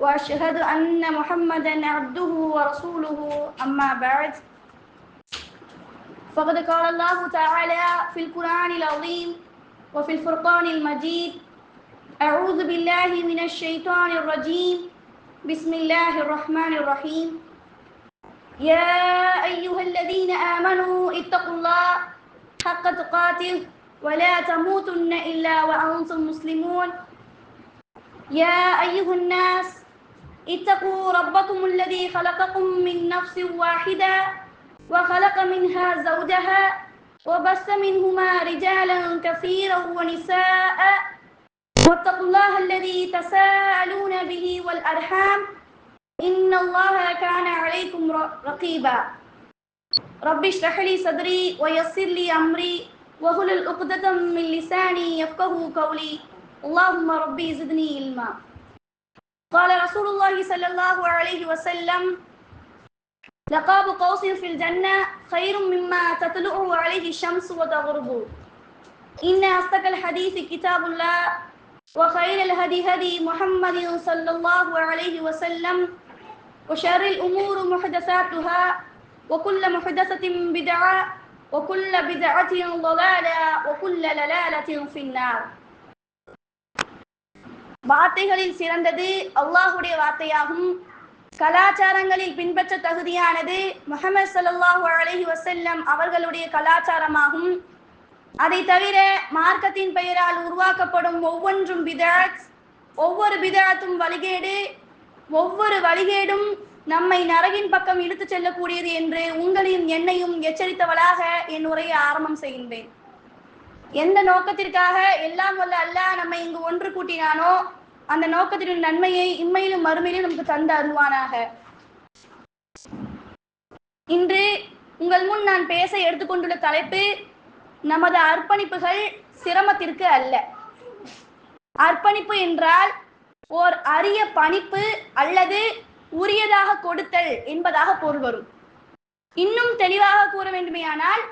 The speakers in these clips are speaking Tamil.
وأشهد أن محمدا عبده ورسوله. أما بعد فقد قال الله تعالى في القرآن العظيم وفي الفرقان المجيد أعوذ بالله من الشيطان الرجيم. بسم الله الرحمن الرحيم. يا أيها الذين آمنوا اتقوا الله حق تقاته ولا تموتن إلا وأنتم مسلمون. يا أيها الناس اتقوا ربكم الذي خلقكم من نفس واحدة وخلق منها زوجها وبث منهما رجالا كثيرا ونساء. واتقوا الله الذي تساءلون به والأرحام. إن الله كان عليكم رقيبا. رب اشرح لي صدري ويسر لي أمري. وهل عقدة من لساني يفقه قولي. اللهم ربي زدني علما. قال رسول الله صلى الله عليه وسلم لقاب قوس في الجنة خير مما تطلع عليه الشمس وتغرب. إن أصدق الحديث كتاب الله وخير الهدي هدي محمد صلى الله عليه وسلم وشر الأمور محدثاتها وكل محدثة بدعة وكل بدعة ضلالة وكل ضلالة في النار. வார்த்தைகளில் சிறந்தது அல்லாஹுடைய வார்த்தையாகும். கலாச்சாரங்களில் பின்பற்ற தகுதியானது முகமது ஸல்லல்லாஹு அலஹி வசல்லம் அவர்களுடைய கலாச்சாரமாகும். அதை தவிர மார்க்கத்தின் பெயரால் உருவாக்கப்படும் ஒவ்வொன்றும் பிதஅத் ஒவ்வொரு பிதஅத்தும் வழிகேடு ஒவ்வொரு வழிகேடும் நம்மை நரகின் பக்கம் இழுத்துச் செல்லக்கூடியது என்று உங்களையும் என்னையும் எச்சரித்தவளாக என் உரையை ஆரம்பம் செய்கின்றேன். எந்த நோக்கத்திற்காக எல்லாம் வல்ல அல்லாஹ் நம்மை இங்கு ஒன்று கூட்டினானோ அந்த நோக்கத்தினுடைய நன்மையை இம்மையிலும் மறுமையிலும் நமக்கு தந்து அருள்வானாக. இன்று உங்கள் முன் நான் பேச எடுத்துக்கொண்டுள்ள தலைப்பு நமது அர்ப்பணிப்புகள் சிரமத்திற்கு அல்ல. அர்ப்பணிப்பு என்றால் ஓர் அரிய பணிப்பு அல்லது உரியதாக கொடுத்தல் என்பதாக பொருள் வரும். இன்னும் தெளிவாக கூற வேண்டுமேயானால்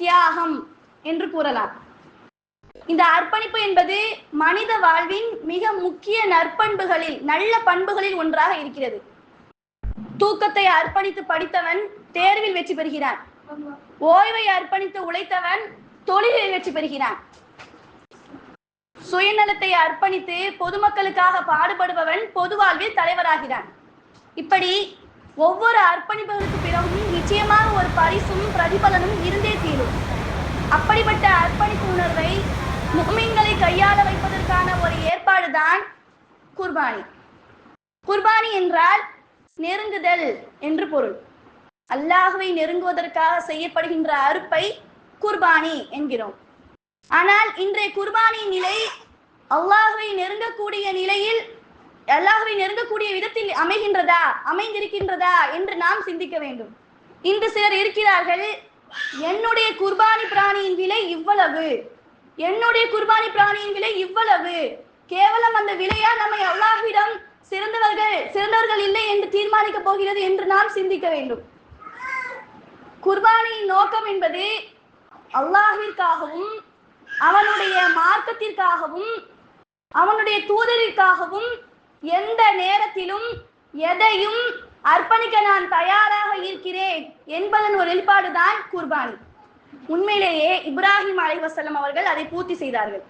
தியாகம் என்று கூறலாம். இந்த அர்ப்பணிப்பு என்பது மனித வாழ்வின் மிக முக்கிய நற்பண்புகளில் நல்ல பண்புகளில் ஒன்றாக இருக்கிறது. தூக்கத்தை அர்ப்பணித்து படித்தவன் தேர்வில் வெற்றி பெறுகிறான். ஓய்வை அர்ப்பணித்து உழைத்தவன் தொழிலில் வெற்றி பெறுகிறான். சுயநலத்தை அர்ப்பணித்து பொதுமக்களுக்காக பாடுபடுபவன் பொது வாழ்வில் தலைவராகிறான். இப்படி ஒவ்வொரு அர்ப்பணிப்புகளுக்கு பிறகும் நிச்சயமாக ஒரு பரிசும் பிரதிபலனும் இருந்தே தீரும். அப்படிப்பட்ட அர்ப்பணிப்பு உணர்வை முக்மீன்களை கையாள வைப்பதற்கான ஒரு ஏற்பாடுதான் குர்பானி. குர்பானி என்றால் நெருங்குதல் என்று பொருள். அல்லாஹுவை நெருங்குவதற்காக செய்யப்படுகின்ற அறுப்பை குர்பானி என்கிறோம். ஆனால் இன்றைய குர்பானியின் நிலை அல்லாஹுவை நெருங்கக்கூடிய நிலையில் அல்லாஹுவை நெருங்கக்கூடிய விதத்தில் அமைகின்றதா அமைந்திருக்கின்றதா என்று நாம் சிந்திக்க வேண்டும். இன்று சிலர் இருக்கிறார்கள் என்னுடைய குர்பானி பிராணியின் விலை இவ்வளவு. என்னுடைய குர்பானி பிராணியின் விலை இவ்வளவு? கேவலம் அந்த விலையா? நம்மை அல்லாஹ்விடம் சிறந்தவர்கள் இல்லை என்று தீர்மானிக்க போகிறது என்று நாம் சிந்திக்க வேண்டும். குர்பானியின் நோக்கம் என்பது அல்லாஹிற்காகவும் அவனுடைய மார்க்கத்திற்காகவும் அவனுடைய தூதரிற்காகவும் எந்த நேரத்திலும் எதையும் அர்ப்பணிக்க நான் தயாராக இருக்கிறேன் என்பதன் ஒரு வெளிப்பாடுதான் குர்பானி. உண்மையிலேயே இப்ராஹிம் அலைவசல்லம் அவர்கள் அதை பூர்த்தி செய்தார்கள்.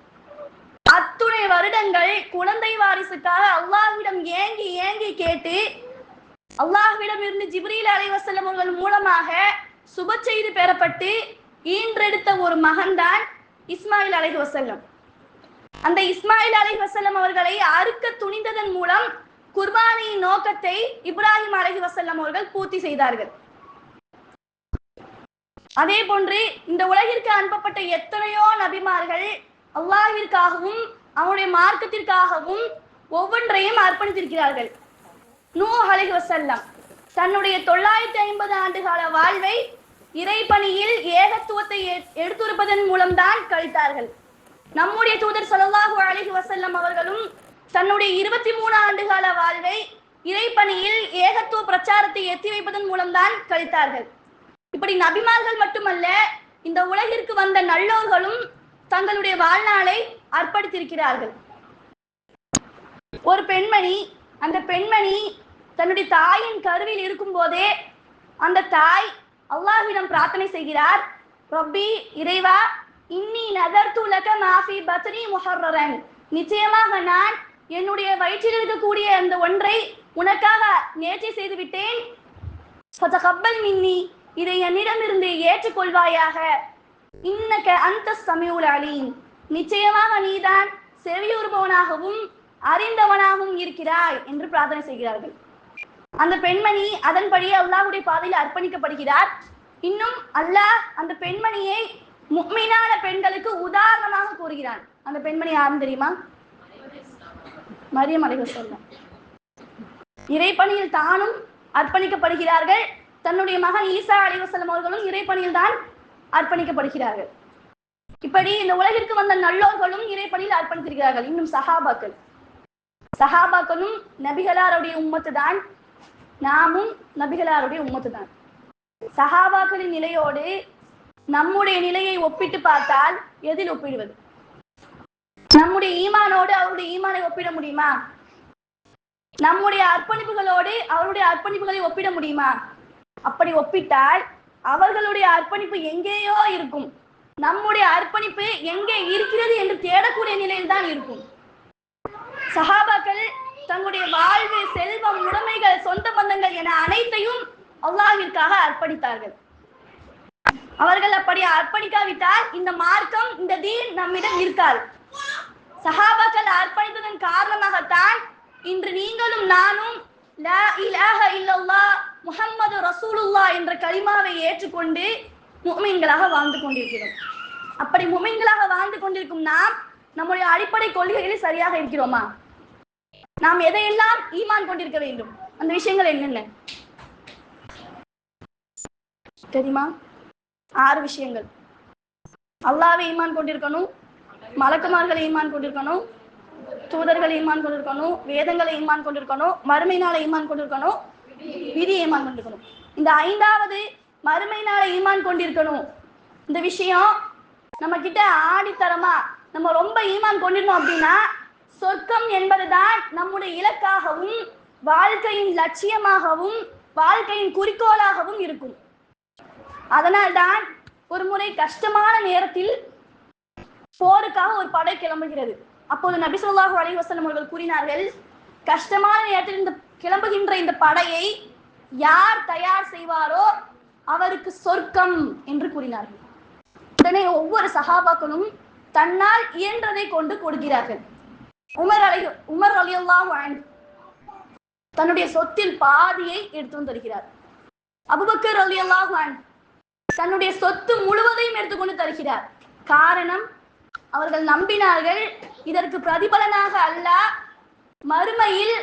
அத்துணை வருடங்கள் குழந்தை வாரிசுக்காக அல்லாஹ்விடம் ஏங்கி ஏங்கி கேட்டு அல்லாஹ்விடம் இருந்து ஜிப்ரீல் அலைவசல்லம் அவர்கள் மூலமாக சுப செய்தி பெறப்பட்டு ஈன்றெடுத்த ஒரு மகன்தான் இஸ்மாயில் அலை வசல்லம் அந்த இஸ்மாயில் அலை வசல்லம் அவர்களை அறுக்க துணிந்ததன் மூலம் குர்பானியின் நோக்கத்தை இப்ராஹிம் அலஹி வசல்லம் அவர்கள் பூர்த்தி செய்தார்கள். அதே போன்று இந்த உலகிற்கு அனுப்பப்பட்ட எத்தனையோ நபிமார்கள் அல்லாஹிற்காகவும் அவனுடைய மார்க்கத்திற்காகவும் ஒவ்வொன்றையும் அர்ப்பணித்திருக்கிறார்கள். நூ அலைஹி வசல்லாம் தன்னுடைய தொள்ளாயிரத்தி ஐம்பது ஆண்டுகால வாழ்வை இறைப்பணியில் ஏகத்துவத்தை எடுத்துருப்பதன் எடுத்துரைப்பதன் மூலம்தான் கழித்தார்கள். நம்முடைய தூதர் ஸல்லல்லாஹு அலைஹி வசல்லம் அவர்களும் தன்னுடைய இருபத்தி மூணு ஆண்டுகால வாழ்வை இறைப்பணியில் ஏகத்துவ பிரச்சாரத்தை எத்தி வைப்பதன் மூலம்தான் கழித்தார்கள். இப்படி நபிமார்கள் மட்டுமல்ல இந்த உலகிற்கு வந்த நல்லோர்களும் தங்களுடைய வாழ்நாளை அர்ப்பணித்திருக்கிறார்கள். ஒரு பெண்மணி அந்த பெண்மணி தன்னுடைய தாயின் கருவில் இருக்கும் போதே அந்த தாய் அல்லாஹ்விடம் பிரார்த்தனை செய்கிறார் ரப்பி இறைவா இன்னி நதர் துலக மாஃபி பத்னி முஹர்ரன் நிச்சயமாக நான் என்னுடைய வயிற்றில் இருக்கக்கூடிய அந்த ஒன்றை உனக்காக நேர்ச்சி செய்து விட்டேன் மின்னி. இதை என்னிடமிருந்து ஏற்றுக்கொள்வாயாக. இன்னக்க அந்த சமியுல் அலீம். நிச்சயமாக நீதான் செவியுறுபவனாகவும் அறிந்தவனாகவும் இருக்கிறாய் என்று பிரார்த்தனை செய்கிறார்கள். அந்த பெண்மணி அதன்படியே அல்லாஹுடைய பாதையில் அர்ப்பணிக்கப்படுகிறார். இன்னும் அல்லாஹ் அந்த பெண்மணியை முக்மீனான பெண்களுக்கு உதாரணமாக கூறுகிறான். அந்த பெண்மணி யாரும் தெரியுமா? மரியம் அலைஹிஸ்ஸலாம் இறைப்பணியில் தானும் அர்ப்பணிக்கப்படுகிறார்கள். தன்னுடைய மகன் ஈசா அலைவசல்லம் அவர்களும் இறைப்பணியில் தான் அர்ப்பணிக்கப்படுகிறார்கள். இப்படி இந்த உலகிற்கு வந்த நல்லோர்களும் இறைப்பணியில் அர்ப்பணித்திருக்கிறார்கள். இன்னும் சஹாபாக்கள். சஹாபாக்களும் நபிகளாருடைய உம்மத்து தான் நாமும் நபிகளாருடைய உம்மத்து தான் சஹாபாக்களின் நிலையோடு நம்முடைய நிலையை ஒப்பிட்டு பார்த்தால் எதில் ஒப்பிடுவது? நம்முடைய ஈமானோடு அவருடைய ஈமானை ஒப்பிட முடியுமா? நம்முடைய அர்ப்பணிப்புகளோடு அவருடைய அர்ப்பணிப்புகளை ஒப்பிட முடியுமா? அப்படி ஒப்பிட்டால் அவர்களுடைய அர்ப்பணிப்பு எங்கேயோ இருக்கும். நம்முடைய அர்ப்பணிப்பு எங்கே இருக்கிறது என்று தேடக்கூடிய நிலையில் தான் இருக்கும். சஹாபாக்கள் தங்களுடைய வாழ்வு செல்வம் உடைமைகள் சொந்த பந்தங்கள் என அனைத்தையும் அல்லாஹிற்காக அர்ப்பணித்தார்கள். அவர்கள் அப்படி அர்ப்பணிக்காவிட்டால் இந்த மார்க்கம் இந்த தீன் நம்மிடம் இருக்காது. சஹாபாக்கள் அர்ப்பணித்ததன் காரணமாகத்தான் இன்று நீங்களும் நானும் லா இலாஹ இல்லல்லாஹ் முஹம்மது ரசூலுல்லா என்ற கலிமாவை ஏற்றுக்கொண்டு முஃமின்களாக வாழ்ந்து கொண்டிருக்கிறோம். அப்படி முமீன்களாக வாழ்ந்து கொண்டிருக்கும் நாம் நம்முடைய அடிப்படை கொள்கைகளில் சரியாக இருக்கிறோமா? நாம் எதையெல்லாம் ஈமான் கொண்டிருக்க வேண்டும்? அந்த விஷயங்கள் என்னென்ன? தெரியுமா? ஆறு விஷயங்கள். அல்லாவை ஈமான் கொண்டிருக்கணும் மலக்குமார்களை ஈமான் கொண்டிருக்கணும் தூதர்களை ஈமான் கொண்டிருக்கணும் வேதங்களை ஈமான் கொண்டிருக்கணும் மறுமை நாளை ஈமான் கொண்டிருக்கணும் விதி ஈமான் கொண்டிருக்கணும். இந்த ஐந்தாவது மறுமை நாளை ஈமான் கொண்டிருக்கணும். இந்த விஷயம் நம்ம கிட்ட ஆடித்தரமா நம்ம ரொம்ப ஈமான் கொண்டிருந்தோம் அப்படின்னா சொர்க்கம் என்பதுதான் நம்முடைய இலக்காகவும் வாழ்க்கையின் லட்சியமாகவும் வாழ்க்கையின் குறிக்கோளாகவும் இருக்கும். அதனால்தான் ஒரு முறை கஷ்டமான நேரத்தில் போருக்காக ஒரு படை கிளம்புகிறது. அப்போது நபி ஸல்லல்லாஹு அலைஹி அவர்கள் கூறினார்கள் கஷ்டமான நேரத்தில் இந்த கிளம்புகின்ற இந்த படையை யார் தயார் செய்வாரோ அவருக்கு சொர்க்கம் என்று கூறினார்கள். உடனே ஒவ்வொரு சகாபாக்களும் தன்னால் இயன்றதை கொண்டு கொடுக்கிறார்கள் உமர் அலை உமர் அலியல்லாஹு அன்ஹு தன்னுடைய சொத்தில் பாதியை எடுத்து வந்து தருகிறார். அபுபக்கர் அலியல்லாஹு அன்ஹு தன்னுடைய சொத்து முழுவதையும் எடுத்துக்கொண்டு தருகிறார். காரணம் அவர்கள் நம்பினார்கள் இதற்கு பிரதிபலனாக அல்ல மறுமையில்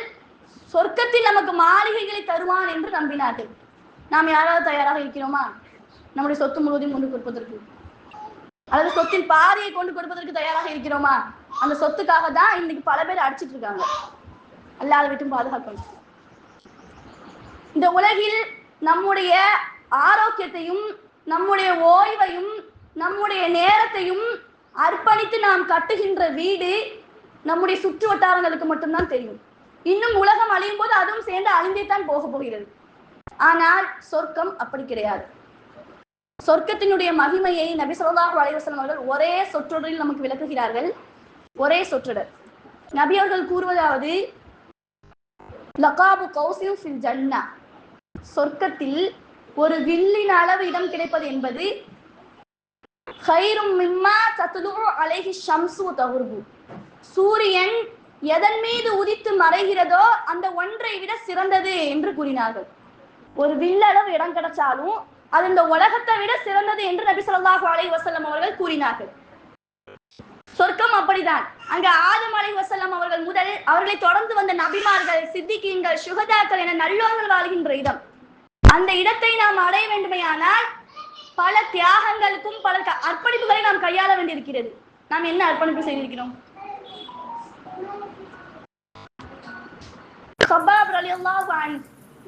சொர்க்கத்தில் நமக்கு மாளிகைகளை தருவான் என்று நம்பினார்கள். நாம் யாராவது தயாராக இருக்கிறோமா? நம்முடைய சொத்து முழுவதையும் கொண்டு கொடுப்பதற்கு. அல்லது சொத்தின் பாதியை கொண்டு கொடுப்பதற்கு தயாராக இருக்கிறோமா? அந்த சொத்துக்காக தான் இன்னைக்கு பல பேர் அடிச்சிட்டு இருக்காங்க. அல்லாத விட்டும் பாதுகாக்கணும். இந்த உலகில் நம்முடைய ஆரோக்கியத்தையும் நம்முடைய ஓய்வையும் நம்முடைய நேரத்தையும் அர்ப்பணித்து நாம் கட்டுகின்ற வீடு நம்முடைய சுற்று வட்டாரங்களுக்கு மட்டும்தான் தெரியும். இன்னும் உலகம் அழியும் போது அதுவும் சேர்ந்து அழிந்தே தான் போக போகிறது. ஆனால் சொர்க்கம் அப்படி கிடையாது. சொர்க்கத்தினுடைய மகிமையை நபி சொல்லாஹ் அலைஹி அவர்கள் ஒரே சொற்றொடரில் நமக்கு விளக்குகிறார்கள். ஒரே சொற்றொடர். நபி அவர்கள் கூறுவதாவது லகாபு கௌசியும் ஃபில் ஜன்னா. சொர்க்கத்தில் ஒரு வில்லின் அளவு இடம் கிடைப்பது என்பது ஹைரும் மிம்மா சத்துலு அலைஹி ஷம்சு தகுர்பு. சூரியன் எதன் மீது உதித்து மறைகிறதோ அந்த ஒன்றை விட சிறந்தது என்று கூறினார்கள். ஒரு வில்லளவு இடம் கிடைச்சாலும் அது இந்த உலகத்தை விட சிறந்தது என்று நபி சொல்லாஹு அலை வசல்லம் அவர்கள் கூறினார்கள். சொர்க்கம் அப்படிதான். அங்க ஆதம் அலை வசல்லம் அவர்கள் முதல் அவர்களை தொடர்ந்து வந்த நபிமார்கள் சித்திகீன்கள் சுகதாக்கள் என நல்லோர்கள் வாழ்கின்ற இடம். அந்த இடத்தை நாம் அடைய வேண்டுமையானால் பல தியாகங்களுக்கும் பல க- அர்ப்பணிப்புகளை நாம் கையாள வேண்டியிருக்கிறது. நாம் என்ன அர்ப்பணிப்பு செய்திருக்கிறோம்? கபாப் ரலியல்லாஹு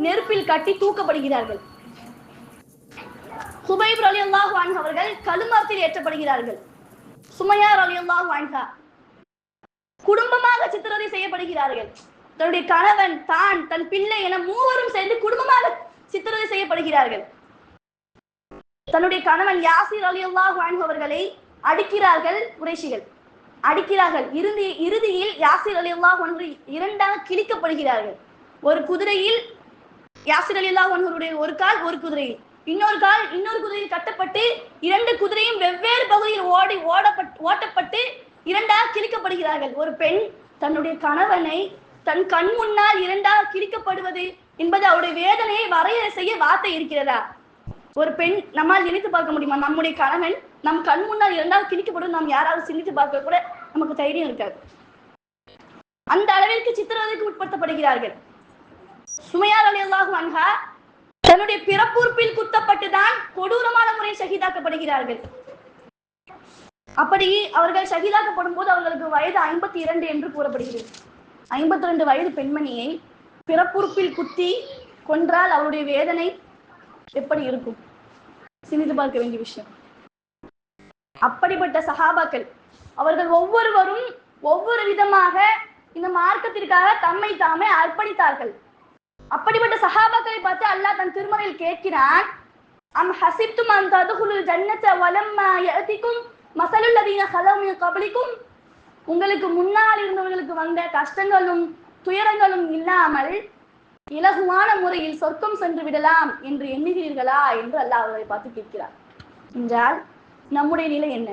நெருப்பில் கட்டி தூக்கப்படுகிறார்கள். சுபைப் ரலியல்லாஹு அன்ஹு அவர்கள் கழுமரத்தில் ஏற்றப்படுகிறார்கள். சுமையா ரலியல்லாஹு அன்ஹா குடும்பமாக சித்திரவதை செய்யப்படுகிறார்கள். தன்னுடைய கணவன் தான் தன் பிள்ளை என மூவரும் சேர்ந்து குடும்பமாக சித்திரவதை செய்யப்படுகிறார்கள். தன்னுடைய கணவன் யாசிர் ரலியல்லாஹு அன்ஹு அவர்களை அடிக்கிறார்கள் குறைஷிகள். அடிக்கிறார்கள். இறுதி இறுதியில் யாசிர் ரலியல்லாஹு அன்ஹு இரண்டாக கிழிக்கப்படுகிறார்கள். ஒரு குதிரையில் யாசிர் ரலியல்லாஹு அன்ஹுடைய ஒரு கால் ஒரு குதிரையில். இன்னொரு கால் இன்னொரு குதிரையில் கட்டப்பட்டு இரண்டு குதிரையும் வெவ்வேறு பகுதியில் ஓடி ஓடப்பட்டு ஓட்டப்பட்டு இரண்டாக கிழிக்கப்படுகிறார்கள். ஒரு பெண் தன்னுடைய கணவனை தன் கண் முன்னால் இரண்டாக கிழிக்கப்படுவது என்பது அவருடைய வேதனையை வரையறை செய்ய வார்த்தை இருக்கிறதா? ஒரு பெண் நம்மால் நினைத்து பார்க்க முடியுமா? நம்முடைய கணவன் நம் கண் முன்னால் இரண்டாவது கிழிக்கப்படும் நாம் யாராவது சிந்தித்து பார்க்க கூட நமக்கு தைரியம் இருக்காது. அந்த அளவிற்கு சித்திரவதைக்கு உட்படுத்தப்படுகிறார்கள். சுமையார் அலியல்லாஹு அன்ஹா தன்னுடைய பிறப்புறுப்பில் குத்தப்பட்டுதான் கொடூரமான முறையில் சகிதாக்கப்படுகிறார்கள் அப்படி அவர்கள் சகிதாக்கப்படும் போது அவர்களுக்கு வயது ஐம்பத்தி இரண்டு என்று கூறப்படுகிறது. ஐம்பத்தி ரெண்டு வயது பெண்மணியை பிறப்புறுப்பில் குத்தி கொன்றால் அவருடைய வேதனை எப்படி இருக்கும்? சிந்தித்து பார்க்க வேண்டிய விஷயம். அப்படிப்பட்ட சஹாபாக்கள். அவர்கள் ஒவ்வொருவரும் ஒவ்வொரு விதமாக இந்த மார்க்கத்திற்காக தம்மை தாமே அர்ப்பணித்தார்கள். அப்படிப்பட்ட சஹாபாக்களை பார்த்து அல்லாஹ் தன் திருமறையில் கேட்கிறான் அம் ஹசிப்தும் அன் ததுகுலுல் ஜன்னத வலம்மா யஅதிக்கும் மஸலுல் லதீன உங்களுக்கு முன்னால் இருந்தவர்களுக்கு வந்த கஷ்டங்களும் துயரங்களும் இல்லாமல் இலகுவான முறையில் சொர்க்கம் சென்று விடலாம் என்று எண்ணுகிறீர்களா என்று அல்லாஹ் அவரை பார்த்து கேட்கிறார். என்றால் நம்முடைய நிலை என்ன?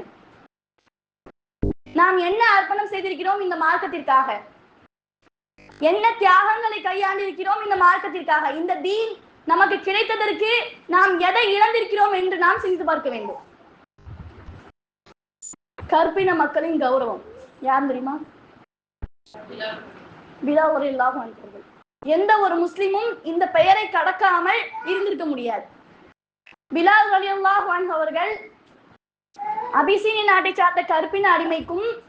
நாம் என்ன அர்ப்பணம் செய்திருக்கிறோம் இந்த மார்க்கத்திற்காக? என்ன தியாகங்களை கையாண்டிருக்கிறோம் இந்த மார்க்கத்திற்காக? இந்த தீன் நமக்கு கிடைத்ததற்கு நாம் எதை இழந்திருக்கிறோம் என்று நாம் சிந்தித்து பார்க்க வேண்டும். கற்பின மக்களின் கௌரவம். யார் தெரியுமா? பிலால் வந்தவர்கள் எந்த ஒரு முஸ்லிமும் இந்த பெயரை கடக்காமல் இருந்திருக்க முடியாது. பிலால் ரலியல்லாஹு அவர்கள் அபிசீனி நாட்டை சார்ந்த கருப்பின அடிமைக்கும்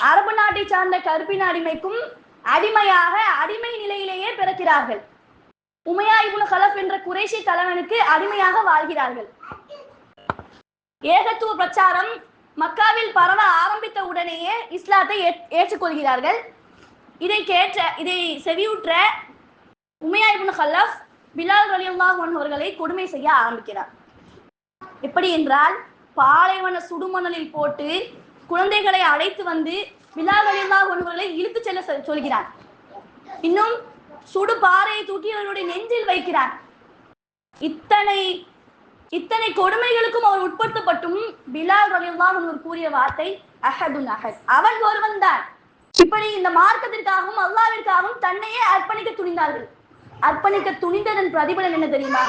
அரபு நாட்டை சார்ந்த கருப்பின அடிமைக்கும் அடிமையாக அடிமை நிலையிலேயே பிறக்கிறார்கள். உமையா இபுன் கலப் என்ற குறைஷி தலைவனுக்கு அடிமையாக வாழ்கிறார்கள். ஏகத்துவ பிரச்சாரம் மக்காவில் பரவ ஆரம்பித்த உடனேயே இஸ்லாத்தை ஏற்- ஏற்றுக்கொள்கிறார்கள். இதை கேட்ட இதை செவியுற்ற உமையா இபுன் கல்லப் பிலால் ரலியல்லாஹு அவர்களை கொடுமை செய்ய ஆரம்பிக்கிறார். எப்படி என்றால் பாலைவன சுடுமணலில் போட்டு குழந்தைகளை அழைத்து வந்து பிலால் ரலியல்லாஹு இழுத்து இழுத்துச் செல்ல சொல்கிறார் சொல்கிறான். இன்னும் சுடு பாறையை தூக்கி அவருடைய நெஞ்சில் வைக்கிறான். இத்தனை இத்தனை கொடுமைகளுக்கும் அவர் உட்படுத்தப்பட்டும் பிலால் ரலியல்லாஹு அன்ஹு கூறிய வார்த்தை அஹதுன் அஹத். அவன் ஒருவன் தான். இப்படி இந்த மார்க்கத்திற்காகவும் அல்லாவிற்காகவும் தன்னையே அர்ப்பணிக்க துணிந்தார்கள். அர்ப்பணிக்க துணிந்ததன் பிரதிபலன் என்ன தெரியுமா?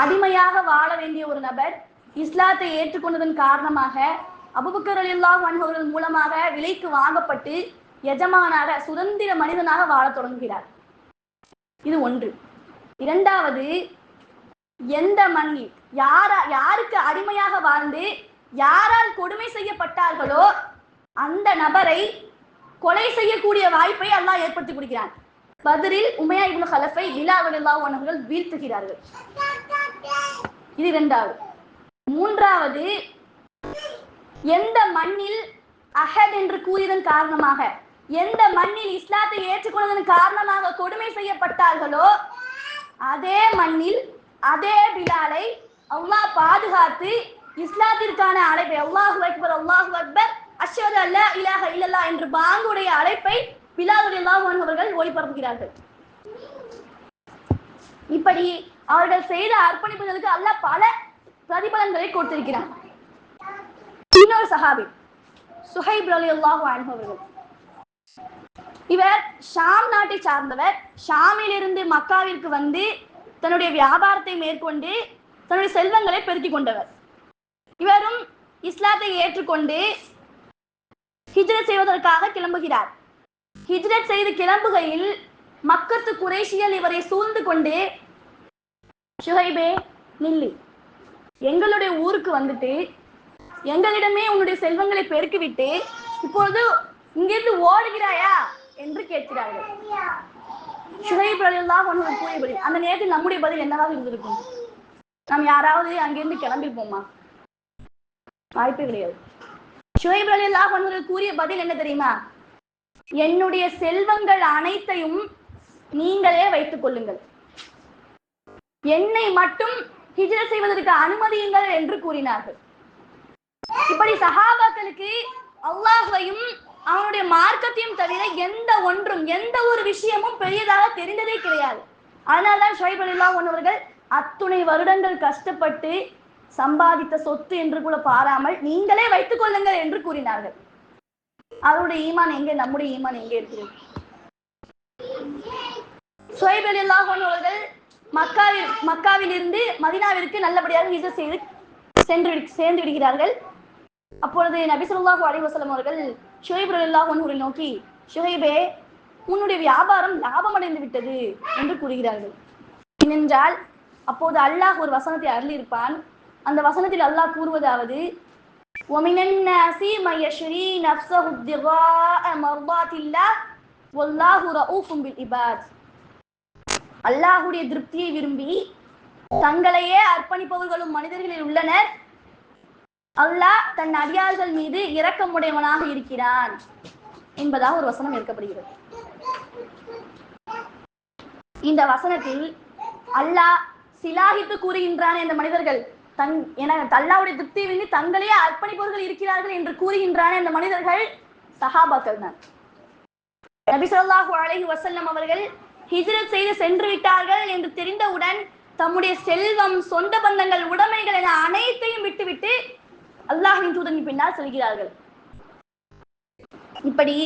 அடிமையாக வாழ வேண்டிய ஒரு நபர் இஸ்லாத்தை ஏற்றுக்கொண்டதன் காரணமாக அபுபக்கர் அலில்லாஹ் அவர்கள் மூலமாக விலைக்கு வாங்கப்பட்டு எஜமானாக சுதந்திர மனிதனாக வாழத் தொடங்குகிறார். இது ஒன்று. இரண்டாவது எந்த மண்ணில் யாரா யாருக்கு அடிமையாக வாழ்ந்து யாரால் கொடுமை செய்யப்பட்டார்களோ அந்த நபரை கொலை செய்யக்கூடிய வாய்ப்பை அல்லாஹ் ஏற்படுத்தி கொடுக்கிறான். பதிரில் உமையா இபுல் ஹலஃபை இலாவலில்லா உணவுகள் வீழ்த்துகிறார்கள். இது இரண்டாவது. மூன்றாவது எந்த மண்ணில் அஹத் என்று கூறியதன் காரணமாக எந்த மண்ணில் இஸ்லாத்தை ஏற்றுக்கொண்டதன் காரணமாக கொடுமை செய்யப்பட்டார்களோ அதே மண்ணில் அதே பிலாலை அல்லாஹ் பாதுகாத்து இஸ்லாத்திற்கான அழைப்பை அல்லாஹு அக்பர் அல்லாஹு அக்பர் அஷ்ஹது அல்லா இலாக இல்லல்லா என்று பாங்குடைய அழைப்பை பிலால் ரலியல்லாஹு அவர்கள் ஒளிபரப்புகிறார்கள். இப்படி அவர்கள் செய்த அர்ப்பணிப்புகளுக்கு அல்லாஹ் பல பிரதிபலன்களை கொடுத்திருக்கிறான் இன்னொரு சஹாபி சுஹைப் அலி அல்லாஹு அவர்கள் இவர் ஷாம் நாட்டை சார்ந்தவர் ஷாமிலிருந்து மக்காவிற்கு வந்து தன்னுடைய வியாபாரத்தை மேற்கொண்டு தன்னுடைய செல்வங்களை பெருக்கிக் கொண்டவர் இவரும் இஸ்லாத்தை ஏற்றுக்கொண்டு ஹிஜ்ரத் செய்வதற்காக கிளம்புகிறார் ஹிஜ்ரத் செய்து கிளம்புகையில் மக்கத்து குறைஷியல் இவரை சூழ்ந்து கொண்டு ஷுஹைபே நில்லி எங்களுடைய ஊருக்கு வந்துட்டு எங்களிடமே உன்னுடைய செல்வங்களை பெருக்கிவிட்டு இப்பொழுது இங்கிருந்து ஓடுகிறாயா என்று கேட்கிறார்கள். ஷுஹைப் ரலியல்லாஹு அன்ஹு கூறிய பதில் அந்த நேரத்தில் நம்முடைய பதில் என்னவாக இருந்திருக்கும்? நாம் யாராவது அங்கிருந்து கிளம்பிருப்போமா வாய்ப்பே கிடையாது. சுகைப் ரலியல்லாஹு கூறிய பதில் என்ன தெரியுமா? என்னுடைய செல்வங்கள் அனைத்தையும் நீங்களே வைத்துக் கொள்ளுங்கள். என்னை மட்டும் ஹிஜ்ரத் செய்வதற்கு அனுமதியுங்கள் என்று கூறினார்கள். இப்படி சஹாபாக்களுக்கு அல்லாஹையும் அவனுடைய மார்க்கத்தையும் தவிர எந்த ஒன்றும் எந்த ஒரு விஷயமும் பெரியதாக தெரிந்ததே கிடையாது. அதனால்தான் ஷொய்ப் அலில்லா அவர்கள் அத்துணை வருடங்கள் கஷ்டப்பட்டு சம்பாதித்த சொத்து என்று கூட பாராமல் நீங்களே வைத்துக் கொள்ளுங்கள் என்று கூறினார்கள். அவருடைய ஈமான் எங்கே? நம்முடைய ஈமான் எங்கே இருக்கிறது? ஷொய்ப் அலில்லா அவர்கள் மக்காவில் மக்காவில் இருந்து மதினாவிற்கு நல்லபடியாக ஹிஜ்ரத் செய்து சென்று விடு- சேர்ந்து விடுகிறார்கள் அப்பொழுது நபி ஸல்லல்லாஹு அலைஹி வஸல்லம் அவர்கள் ஷுஹைப் ரலியல்லாஹு அன்ஹுவை நோக்கி ஷுஹைபே உன்னுடைய வியாபாரம் லாபமடைந்து விட்டது என்று கூறுகிறார்கள் ஏனென்றால் அப்போது அல்லாஹ் ஒரு வசனத்தை அருளியிருப்பான் அந்த வசனத்தில் அல்லாஹ் கூறுவதாவது وَمِنَ النَّاسِ مَن يَشْرِي نَفْسَهُ ابْتِغَاءَ مَرْضَاتِ اللَّهِ وَاللَّهُ رَءُوفٌ بِالْعِبَادِ அல்லாஹுடைய திருப்தியை விரும்பி தங்களையே அர்ப்பணிப்பவர்களும் மனிதர்களில் உள்ளனர். அல்லாஹ் தன் அடியார்கள் மீது இரக்கமுடையவனாக இருக்கிறான் என்பதாக ஒரு வசனம் எடுக்கப்படுகிறது. இந்த வசனத்தில் அல்லாஹ் சிலாகித்து கூறுகின்றான் இந்த மனிதர்கள் தங் என அல்லாவுடைய திருப்தியை விரும்பி தங்களையே அர்ப்பணிப்பவர்கள் இருக்கிறார்கள் என்று கூறுகின்றான் இந்த மனிதர்கள் சஹாபாக்கள் தான் நபி சொல்லாஹு அலைஹி வசல்லம் அவர்கள் ஹிஜ்ரத் செய்து சென்று விட்டார்கள் என்று தெரிந்தவுடன் தம்முடைய செல்வம் சொந்த பந்தங்கள் உடைமைகள் என அனைத்தையும் விட்டுவிட்டு அல்லாஹின் தூதன் பின்னால் செல்கிறார்கள். இப்படி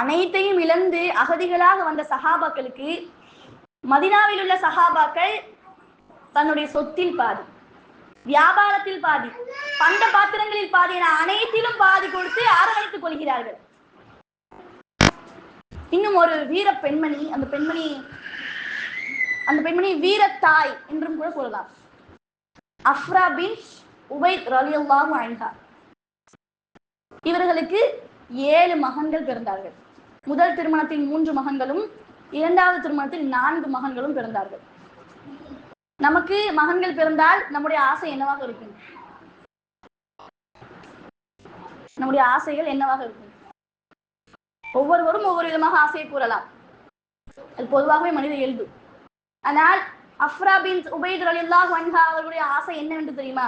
அனைத்தையும் இழந்து அகதிகளாக வந்த சஹாபாக்களுக்கு மதினாவில் உள்ள சஹாபாக்கள் தன்னுடைய சொத்தில் பாதி வியாபாரத்தில் பாதி பண்ட பாத்திரங்களில் பாதி என அனைத்திலும் பாதி கொடுத்து அரவணைத்துக் கொள்கிறார்கள். இன்னும் ஒரு வீர பெண்மணி அந்த பெண்மணி அந்த பெண்மணி வீரத்தாய் என்றும் கூட கூறலாம் அஃப்ரா பின் உபைத் ரலியல்லாஹு அன்ஹா. இவர்களுக்கு ஏழு மகன்கள் பிறந்தார்கள். முதல் திருமணத்தில் மூன்று மகன்களும் இரண்டாவது திருமணத்தில் நான்கு மகன்களும் பிறந்தார்கள். நமக்கு மகன்கள் பிறந்தால் நம்முடைய ஆசை என்னவாக இருக்கும்? நம்முடைய ஆசைகள் என்னவாக இருக்கும்? ஒவ்வொருவரும் ஒவ்வொரு விதமாக ஆசையை கூறலாம். அது பொதுவாகவே மனித இயல்பு. ஆனால் அஃப்ரா பின் உபைத் அல்லாஹ் வன்ஹா அவர்களுடைய ஆசை என்னவென்று தெரியுமா?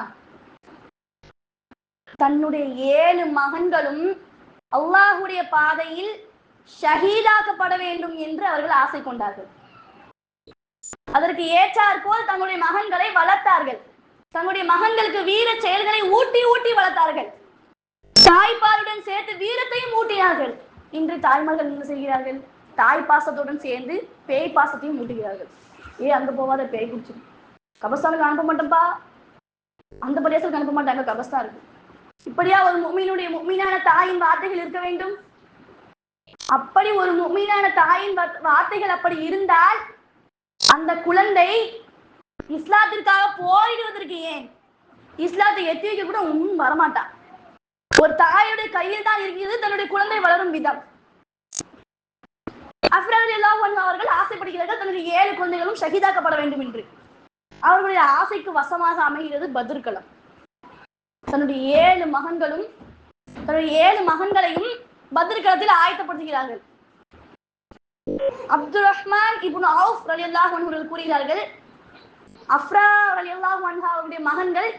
தன்னுடைய ஏழு மகன்களும் அல்லாஹுடைய பாதையில் ஷஹீதாக்கப்பட வேண்டும் என்று அவர்கள் ஆசை கொண்டார்கள். அதற்கு ஏற்றாற் போல் தங்களுடைய மகன்களை வளர்த்தார்கள். தங்களுடைய மகன்களுக்கு வீர செயல்களை ஊட்டி ஊட்டி வளர்த்தார்கள். தாய்ப்பாலுடன் சேர்த்து வீரத்தையும் ஊட்டினார்கள். இன்று தாய்மார்கள் என்ன செய்கிறார்கள்? தாய் பாசத்துடன் சேர்ந்து பேய் பாசத்தையும் மூட்டுகிறார்கள். ஏ அங்க போவாத பேய் குடிச்சிடும் கபஸ்தானுக்கு அனுப்ப மாட்டோம்ப்பா அந்த பிரதேசத்துக்கு அனுப்ப மாட்டாங்க கபஸ்தான் இருக்கு. இப்படியா ஒரு முக்மீனுடைய முக்மீனான தாயின் வார்த்தைகள் இருக்க வேண்டும்? அப்படி ஒரு முக்மீனான தாயின் வார்த்தைகள் அப்படி இருந்தால் அந்த குழந்தை இஸ்லாத்திற்காக போரிடுவதற்கு ஏன்? இஸ்லாத்தை எத்தி வைக்க கூட ஒன்றும் வரமாட்டான் ஒரு தாயுடைய கையில் தான் இருக்கிறது தன்னுடைய குழந்தை வளரும் விதம். அவர்கள் ஆசைப்படுகிறார்கள் தன்னுடைய ஏழு குழந்தைகளும் ஷஹீதாக்கப்பட வேண்டும் என்று. அவர்களுடைய ஆசைக்கு வசமாக அமைகிறது பத்ர்களம் தன்னுடைய ஏழு மகன்களும் தன்னுடைய ஏழு மகன்களையும் பத்ர்களத்தில் ஆயத்தப்படுத்துகிறார்கள். அப்துல் ரஹ்மான் இப்னு அவுஃப் ரலி அல்லாஹ் அவர்கள் கூறுகிறார்கள் அஃப்ரா ரலியல்லாஹு அல்லாஹ் அவருடைய மகன்கள்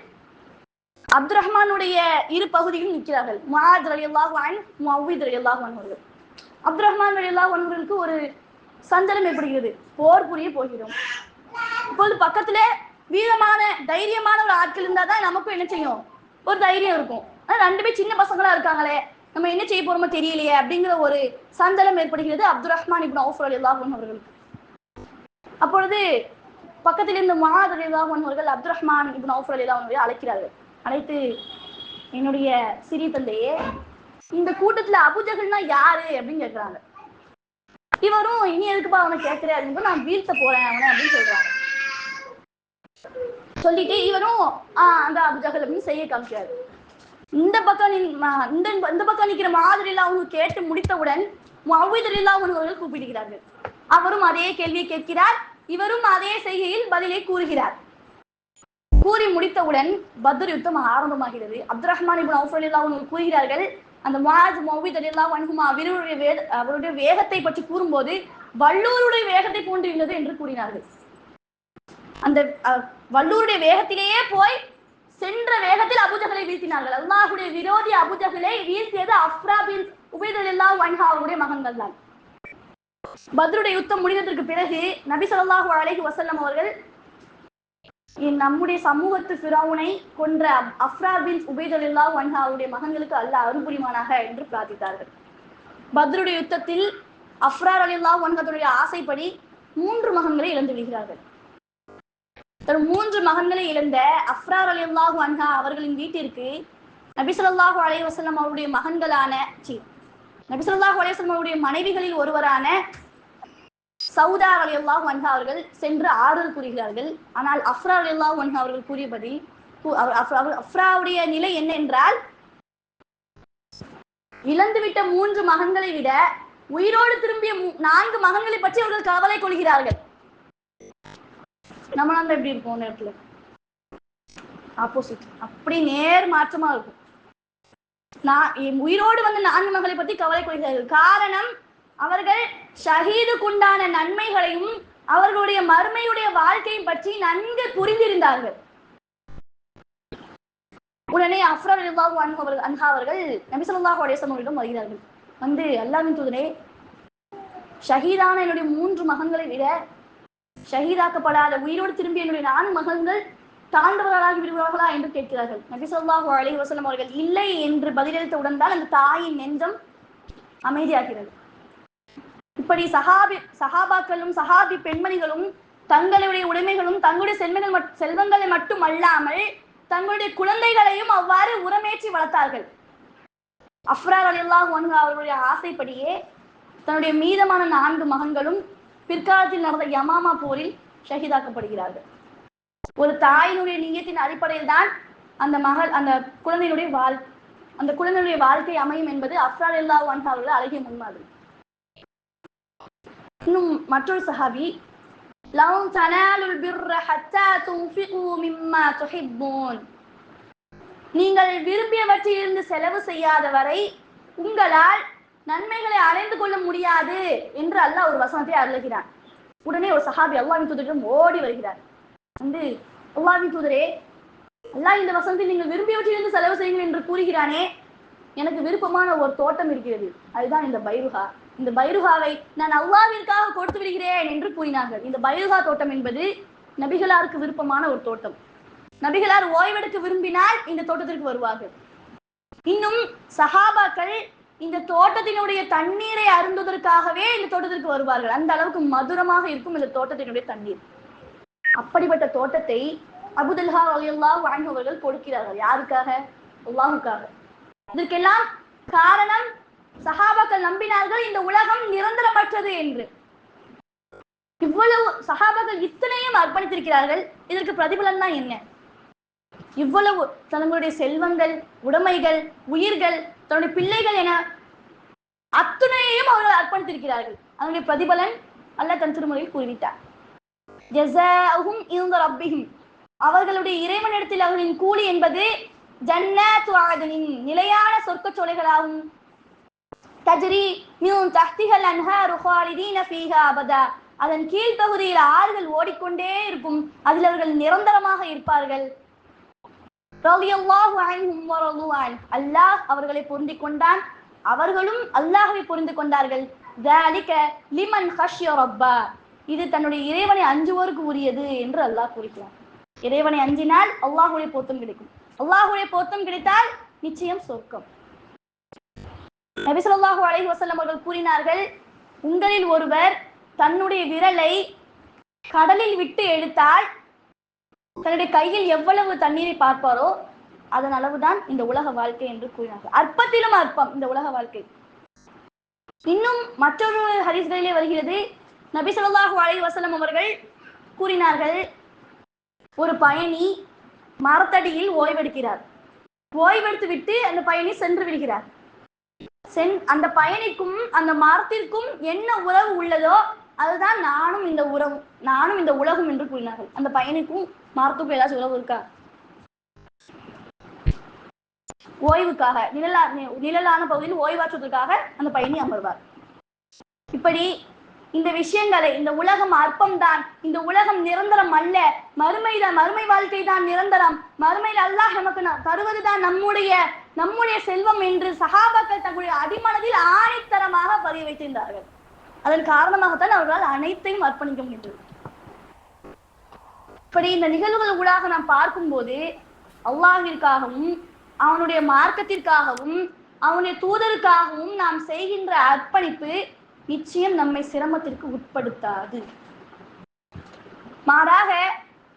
அப்துல் ரஹ்மானுடைய இரு பகுதியில் நிற்கிறார்கள். முஆத் அலி அன் முஅவ்வித் ரலியல்லாஹு அன்ஹு அவர்கள் அப்துல் ரஹ்மான் அலி அன்ஹு ஒரு சஞ்சலம் ஏற்படுகிறது. போர் புரிய போகிறோம் இப்போது பக்கத்துல வீரமான தைரியமான ஒரு ஆட்கள் இருந்தா தான் நமக்கும் என்ன செய்யும்? ஒரு தைரியம் இருக்கும். ஆனா ரெண்டு பேர் சின்ன பசங்களா இருக்காங்களே நம்ம என்ன செய்ய போறோமோ தெரியலையே அப்படிங்கிற ஒரு சஞ்சலம் ஏற்படுகிறது அப்துல் ரஹ்மான் இப்னு அவுஃப் அலி அல்லாஹன் அவர்களுக்கு அப்பொழுது பக்கத்தில் இருந்த மகாத் அலி அல்லாஹன் அவர்கள் அப்துல் ரஹ்மான் இப்னு அவுஃப் அலி அல்லாஹன் அழைக்கிறார்கள். அழைத்து என்னுடைய சிறிய தந்தையே இந்த கூட்டத்துல அபுஜகல்னா யாரு அப்படின்னு கேட்கிறாங்க இவரும் இனி எதுக்குப்பா அவனை கேட்கிற அப்படின்னு நான் வீழ்த்த போறேன் அவனை அப்படின்னு சொல்றாங்க சொல்லிட்டு இவரும் ஆஹ் அந்த அபுஜகல் அப்படின்னு செய்ய காமிக்கிறாரு. இந்த பக்கம் இந்த இந்த பக்கம் நிக்கிற மாதிரி எல்லாம் அவங்க கேட்டு முடித்தவுடன் அவ்விதரில்லா அவர்கள் கூப்பிடுகிறார்கள். அவரும் அதே கேள்வியை கேட்கிறார். இவரும் அதே செய்கையில் பதிலை கூறுகிறார். கூறி முடித்தவுடன் பத்ர் யுத்தம் ஆரம்பமாகிறது. அப்து ரஹ்மான் அவுஃப் அவர்கள் கூறுகிறார்கள் அந்த முஆஸ் மௌபித் அலில்லா அன்ஹுமா அவருடைய அவருடைய வேகத்தை பற்றி கூறும்போது வள்ளூருடைய வேகத்தை போன்றிருந்தது என்று கூறினார்கள். அந்த வள்ளூருடைய வேகத்திலேயே போய் சென்ற வேகத்தில் அபுஜகலை வீழ்த்தினார்கள். அல்லாஹுடைய விரோதி அபுஜகலை வீழ்த்தியது அஃப்ரா பின் அலில்லா வன்ஹா அவருடைய மகன்கள் தான் பத்ருடைய யுத்தம் முடிந்ததற்கு பிறகு நபி சொல்லாஹு அலைஹி வசல்லம் அவர்கள் நம்முடைய சமூகத்து ஃபிரௌனை கொன்ற அப்- அஃப்ரா பின் அவருடைய மகன்களுக்கு அல்லாஹ் அருள்புரிமானாக என்று பிரார்த்தித்தார்கள். பத்ருடைய யுத்தத்தில் அஃப்ரா அலில்லா அன்ஹா ஆசைப்படி மூன்று மகன்களை இழந்து விடுகிறார்கள். தன் மூன்று மகன்களை இழந்த அஃப்ரார் அலில்லாஹு அன்ஹா அவர்களின் வீட்டிற்கு நபிசல்லாஹு ஸல்லல்லாஹு அவருடைய மகன்களான சி நபிசல்லாஹு ஸல்லல்லாஹு அவருடைய மனைவிகளில் ஒருவரான சவுதா அலியல்லாஹு ஒன்ஹா அவர்கள் சென்று ஆறுதல் கூறுகிறார்கள். ஆனால் அஃப்ரா அலியல்லாஹு ஒன்ஹா அவர்கள் கூறியபடி அஃப்ராவுடைய நிலை என்ன என்றால் இழந்துவிட்ட மூன்று மகன்களை விட உயிரோடு திரும்பிய நான்கு மகன்களை பற்றி அவர்கள் கவலை கொள்கிறார்கள். நம்மளாம் எப்படி இருக்கும் அந்த இடத்துல ஆப்போசிட் அப்படி நேர் மாற்றமா இருக்கும். நான் உயிரோடு வந்த நான்கு மகளை பத்தி கவலை கொள்கிறார்கள். காரணம் அவர்கள் ஷஹீதுக்குண்டான நன்மைகளையும் அவர்களுடைய மறுமையுடைய வாழ்க்கையும் பற்றி நன்கு புரிந்திருந்தார்கள். உடனே அஃப்ரர் அல்லாஹு அன்ஹு அவர்கள் அன்ஹா அவர்கள் நபி ஸல்லல்லாஹு அவர்களிடம் வருகிறார்கள். வந்து அல்லாவின் தூதரே ஷஹீதான என்னுடைய மூன்று மகன்களை விட ஷஹீதாக்கப்படாத உயிரோடு திரும்பிய என்னுடைய நான்கு மகன்கள் தாழ்ந்தவர்களாகி விடுவார்களா? என்று கேட்கிறார்கள். நபி அலி வசலம் அவர்கள் இல்லை என்று பதிலளித்தவுடன் தான் அந்த தாயின் நெஞ்சம் அமைதியாகிறது. இப்படி சஹாபி சஹாபாக்களும் சஹாபி பெண்மணிகளும் தங்களுடைய உடைமைகளும் தங்களுடைய செல்வங்கள் செல்வங்களை மட்டும் அல்லாமல் தங்களுடைய குழந்தைகளையும் அவ்வாறு உரமேற்றி வளர்த்தார்கள். அஃப்ரார் அலில்லாஹ் ஒன்று அவர்களுடைய ஆசைப்படியே தன்னுடைய மீதமான நான்கு மகன்களும் பிற்காலத்தில் நடந்த யமாமா போரில் ஷஹீதாக்கப்படுகிறார்கள். ஒரு தாயினுடைய நீயத்தின் அடிப்படையில் தான் அந்த மகள் அந்த குழந்தையினுடைய வாழ் அந்த குழந்தையுடைய வாழ்க்கை அமையும் என்பது அஃப்ரார் அல்லா ஒன்று அவர்கள் அழகிய முன்மாதிரி. இன்னும் மற்றொரு சஹாபி லவ் தனாலுல் பிர்ர ஹத்தா துன்ஃபிகு மிம்மா துஹிப்பூன். நீங்கள் விரும்பியவற்றிலிருந்து செலவு செய்யாத வரை உங்களால் நன்மைகளை அடைந்து கொள்ள முடியாது என்று அல்லாஹ் ஒரு வசனத்தை அருளுகிறான். உடனே ஒரு சஹாபி அல்லாஹ்வின் தூதரிடம் ஓடி வருகிறார். வந்து அல்லாஹ்வின் தூதரே அல்லாஹ் இந்த வசனத்தில் நீங்கள் விரும்பியவற்றிலிருந்து செலவு செய்யுங்கள் என்று கூறுகிறானே எனக்கு விருப்பமான ஒரு தோட்டம் இருக்கிறது. அதுதான் இந்த பைருஹா. இந்த பைருகாவை நான் அல்லாவிற்காக கொடுத்து விடுகிறேன் என்று கூறினார்கள். இந்த பைருகா தோட்டம் என்பது நபிகளாருக்கு விருப்பமான ஒரு தோட்டம். நபிகளார் ஓய்வெடுக்க விரும்பினால் இந்த தோட்டத்திற்கு வருவார்கள். இன்னும் சஹாபாக்கள் இந்த தோட்டத்தினுடைய தண்ணீரை அருந்துவதற்காகவே இந்த தோட்டத்திற்கு வருவார்கள். அந்த அளவுக்கு மதுரமாக இருக்கும் இந்த தோட்டத்தினுடைய தண்ணீர். அப்படிப்பட்ட தோட்டத்தை அபுதல்ஹா அலியுல்லா அன்ஹு கொடுக்கிறார்கள். யாருக்காக? அல்லாஹுக்காக. இதற்கெல்லாம் காரணம் சஹாபாக்கள் நம்பினார்கள் இந்த உலகம் நிரந்தரமற்றது என்று. இவ்வளவு சஹாபாக்கள் இத்தனையும் அர்ப்பணித்திருக்கிறார்கள் இதற்கு பிரதிபலன் தான் என்ன? இவ்வளவு தங்களுடைய செல்வங்கள் உடைமைகள் உயிர்கள் தன்னுடைய பிள்ளைகள் என அத்துணையையும் அவர்கள் அர்ப்பணித்திருக்கிறார்கள். அதனுடைய பிரதிபலன் அல்ல தன் திருமலையில் கூறிவிட்டார் ஜஸாஹும் இந்த அவர்களுடைய இறைவனிடத்தில் அவர்களின் கூலி என்பது ஜன்னத்து நிலையான சொர்க்கச் சோலைகளாகும். தஜரி மியூன் தஹ்திகள் அன்ஹாரு ஹாலிதீன ஃபீஹா அபதா. அதன் கீழ்ப்பகுதியில் ஆறுகள் ஓடிக்கொண்டே இருக்கும். அதில் அவர்கள் நிரந்தரமாக இருப்பார்கள். அல்லாஹ் அவர்களை பொருந்தி கொண்டான். அவர்களும் அல்லாஹை புரிந்து கொண்டார்கள். லிமன் ரப்பா. இது தன்னுடைய இறைவனை அஞ்சுவோருக்கு உரியது என்று அல்லாஹ் குறிக்கிறார் இறைவனை அஞ்சினால் அல்லாஹுடைய பொருத்தம் கிடைக்கும். அல்லாஹுடைய பொருத்தம் கிடைத்தால் நிச்சயம் சொர்க்கம். நபி ஸல்லல்லாஹு வசல்லம் அவர்கள் கூறினார்கள் உங்களில் ஒருவர் தன்னுடைய விரலை கடலில் விட்டு எடுத்தால் தன்னுடைய கையில் எவ்வளவு தண்ணீரை பார்ப்பாரோ அதன் அளவுதான் இந்த உலக வாழ்க்கை என்று கூறினார்கள். அற்பத்திலும் அற்பம் இந்த உலக வாழ்க்கை. இன்னும் மற்றொரு ஹரிஸ்களிலே வருகிறது. நபி சொல்லாஹு அலைஹி வசலம் அவர்கள் கூறினார்கள் ஒரு பயணி மரத்தடியில் ஓய்வெடுக்கிறார். ஓய்வெடுத்து விட்டு அந்த பயணி சென்று விடுகிறார். சென் அந்த பயணிக்கும் அந்த மரத்திற்கும் என்ன உறவு உள்ளதோ அதுதான் நானும் இந்த உறவு நானும் இந்த உலகம் என்று கூறினார்கள். அந்த பயணிக்கும் மரத்துக்கும் ஏதாச்சும் உறவு இருக்கா? ஓய்வுக்காக நிழலா நிழலான பகுதியில் ஓய்வாற்றுவதற்காக அந்த பயணி அமர்வார். இப்படி இந்த விஷயங்களை இந்த உலகம் அற்பம்தான் இந்த உலகம் நிரந்தரம் அல்ல. மறுமைதான் மறுமை வாழ்க்கை தான் நிரந்தரம். மறுமையில் அல்லாஹ் நமக்கு தருவதுதான் நம்முடைய நம்முடைய செல்வம் என்று சகாபாக்கள் தங்களுடைய அடிமனதில் ஆணித்தரமாக பதிய வைத்திருந்தார்கள். அதன் காரணமாகத்தான் அவர்களால் அனைத்தையும் அர்ப்பணிக்க முடிந்தது. இப்படி இந்த நிகழ்வுகள் ஊடாக நாம் பார்க்கும்போது அல்லாஹிற்காகவும் அவனுடைய மார்க்கத்திற்காகவும் அவனுடைய தூதருக்காகவும் நாம் செய்கின்ற அர்ப்பணிப்பு நிச்சயம் நம்மை சிரமத்திற்கு உட்படுத்தாது. மாறாக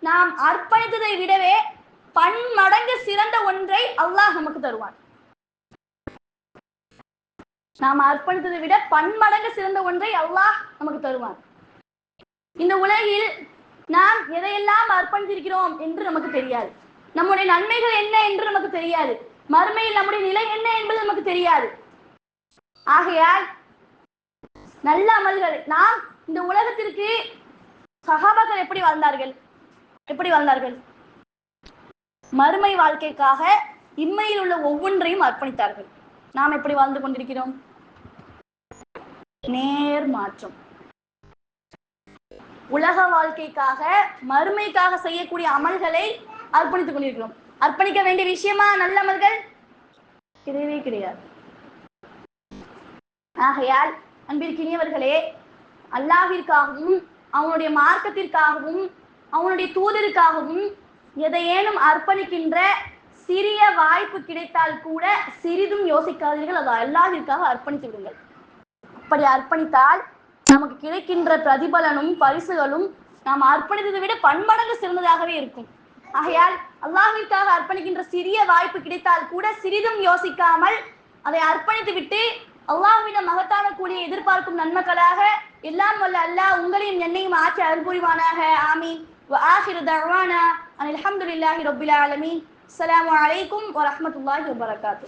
நாம் அர்ப்பணித்ததை விடவே பன்மடங்கு சிறந்த ஒன்றை அல்லாஹ் நமக்கு தருவான். நாம் அர்ப்பணித்ததை விட பன்மடங்கு சிறந்த ஒன்றை அல்லாஹ் நமக்கு தருவான். இந்த உலகில் நாம் எதையெல்லாம் அர்ப்பணித்திருக்கிறோம் என்று நமக்கு தெரியாது. நம்முடைய நன்மைகள் என்ன என்று நமக்கு தெரியாது. மறுமையில் நம்முடைய நிலை என்ன என்பது நமக்கு தெரியாது. ஆகையால் நல்ல அமல்கள். நாம் இந்த உலகத்திற்கு சகாபாக்கள் எப்படி வாழ்ந்தார்கள்? எப்படி வாழ்ந்தார்கள்? மறுமை வாழ்க்கைக்காக இம்மையில் உள்ள ஒவ்வொன்றையும் அர்ப்பணித்தார்கள். நாம் எப்படி வாழ்ந்து கொண்டிருக்கிறோம்? நேர் மாற்றம். உலக வாழ்க்கைக்காக மறுமைக்காக செய்யக்கூடிய அமல்களை அர்ப்பணித்துக் கொண்டிருக்கிறோம். அர்ப்பணிக்க வேண்டிய விஷயமா நல்ல அமல்கள்? கிடையவே கிடையாது. ஆகையால் அன்பிற்கினியவர்களே அல்லாவிற்காகவும் அவனுடைய மார்க்கத்திற்காகவும் அவனுடைய தூதருக்காகவும் எதையேனும் அர்ப்பணிக்கின்ற சிறிய வாய்ப்பு கிடைத்தால் கூட சிறிதும் யோசிக்காதீர்கள். அது அல்லாவிற்காக அர்ப்பணித்து விடுங்கள். அப்படி அர்ப்பணித்தால் நமக்கு கிடைக்கின்ற பிரதிபலனும் பரிசுகளும் நாம் அர்ப்பணித்ததை விட பன்மடங்கு சிறந்ததாகவே இருக்கும். ஆகையால் அல்லாஹிற்காக அர்ப்பணிக்கின்ற சிறிய வாய்ப்பு கிடைத்தால் கூட சிறிதும் யோசிக்காமல் அதை அர்ப்பணித்து விட்டு அல்லாஹ்விடம் மகத்தான கூலியை எதிர்பார்க்கும் நன்மக்களாக எல்லாம் வல்ல அல்லாஹ் உங்களையும் என்னையும் ஆட்சி அருள் புரிவானாக ஆமீன் وآخر دعوانا أن الحمد لله رب العالمين السلام عليكم ورحمة الله وبركاته